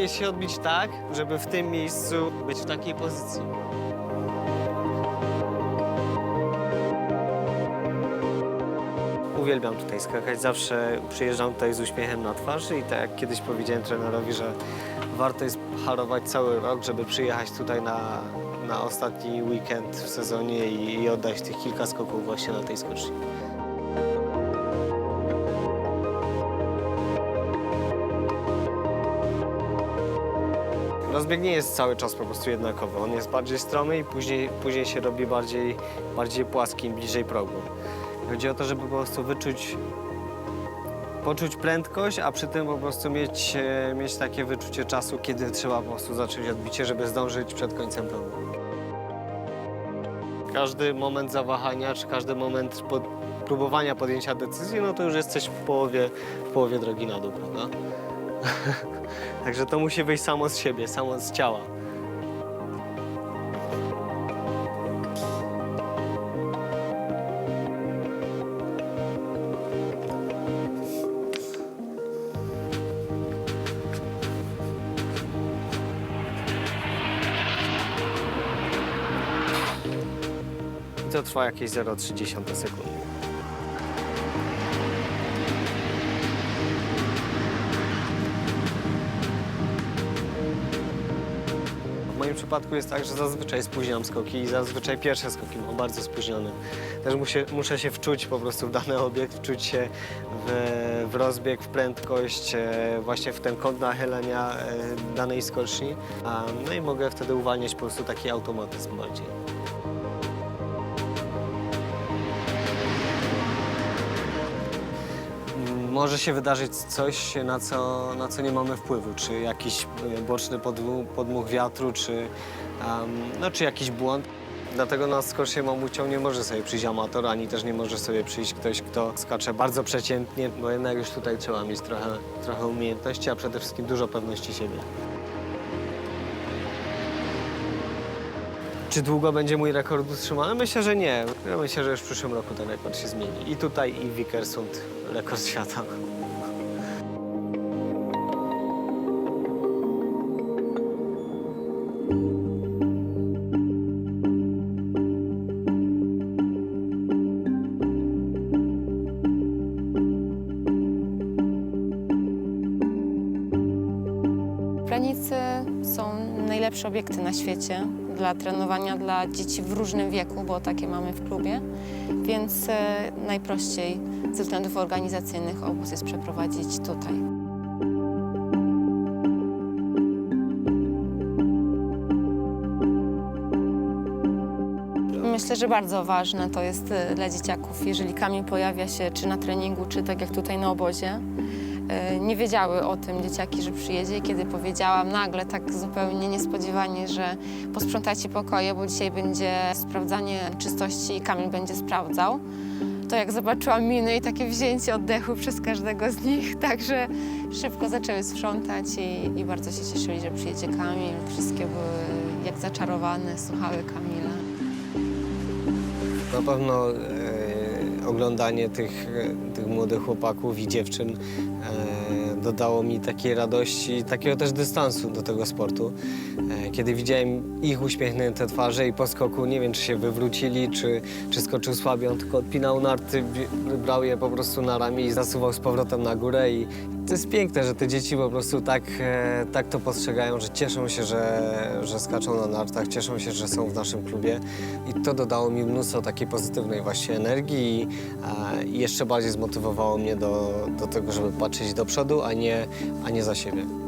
Jest się odbić tak, żeby w tym miejscu być w takiej pozycji. Uwielbiam tutaj skakać, zawsze przyjeżdżam tutaj z uśmiechem na twarzy i tak jak kiedyś powiedziałem trenerowi, że warto jest harować cały rok, żeby przyjechać tutaj na, na ostatni weekend w sezonie i, i oddać tych kilka skoków właśnie na tej skoczni. Rozbieg nie jest cały czas po prostu jednakowy. On jest bardziej stromy i później, później się robi bardziej, bardziej płaski, bliżej progu. Chodzi o to, żeby po prostu wyczuć, poczuć prędkość, a przy tym po prostu mieć, e, mieć takie wyczucie czasu, kiedy trzeba po prostu zacząć odbicie, żeby zdążyć przed końcem progu. Każdy moment zawahania, czy każdy moment pod, próbowania podjęcia decyzji, no to już jesteś w połowie, w połowie drogi na dół, prawda? Także to musi wyjść samo z siebie, samo z ciała. To trwa jakieś 0,3 sekundy. Przypadku jest tak, że zazwyczaj spóźniam skoki i zazwyczaj pierwsze skoki mam bardzo spóźnione. Też muszę, muszę się wczuć po prostu w dany obiekt, wczuć się w, w rozbieg, w prędkość, e, właśnie w ten kąt nachylenia e, danej skoczni. No i mogę wtedy uwalniać po prostu taki automatyzm bardziej. Może się wydarzyć coś, na co, na co nie mamy wpływu, czy jakiś e, boczny podmuch, wiatru, czy, em, no, czy jakiś błąd. Dlatego na skocznie mamucią nie może sobie przyjść amator, ani też nie może sobie przyjść ktoś, kto skacze bardzo przeciętnie, bo jednak już tutaj trzeba mieć trochę, trochę umiejętności, a przede wszystkim dużo pewności siebie. Czy długo będzie mój rekord utrzymany? Myślę, że nie. Myślę, że już w przyszłym roku ten rekord się zmieni. I tutaj, i w Vikersund rekord świata. Są najlepsze obiekty na świecie dla trenowania dla dzieci w różnym wieku, bo takie mamy w klubie, więc e, najprościej ze względów organizacyjnych obóz jest przeprowadzić tutaj. Myślę, że bardzo ważne to jest e, dla dzieciaków, jeżeli kamień pojawia się czy na treningu, czy tak jak tutaj na obozie. E, Nie wiedziały o tym dzieciaki, że przyjedzie. Kiedy powiedziałam nagle, tak zupełnie niespodziewanie, że posprzątajcie pokoje, bo dzisiaj będzie sprawdzanie czystości i Kamil będzie sprawdzał, to jak zobaczyłam miny i takie wzięcie oddechu przez każdego z nich, także szybko zaczęły sprzątać i, i bardzo się cieszyli, że przyjedzie Kamil. Wszystkie były jak zaczarowane, słuchały Kamila. Na pewno e, oglądanie tych, e, tych młodych chłopaków i dziewczyn e, dodało mi takiej radości, takiego też dystansu do tego sportu. E, kiedy widziałem ich uśmiechnięte twarze i po skoku, nie wiem czy się wywrócili, czy, czy skoczył słabiej, on tylko odpinał narty, brał je po prostu na ramię i zasuwał z powrotem na górę i to jest piękne, że te dzieci po prostu tak, e, tak to postrzegają, że cieszą się, że, że skaczą na nartach, cieszą się, że są w naszym klubie i to dodało mi mnóstwo takiej pozytywnej właśnie energii i, i jeszcze bardziej zmotywowało mnie do, do tego, żeby patrzeć do przodu, a nie, a nie za siebie.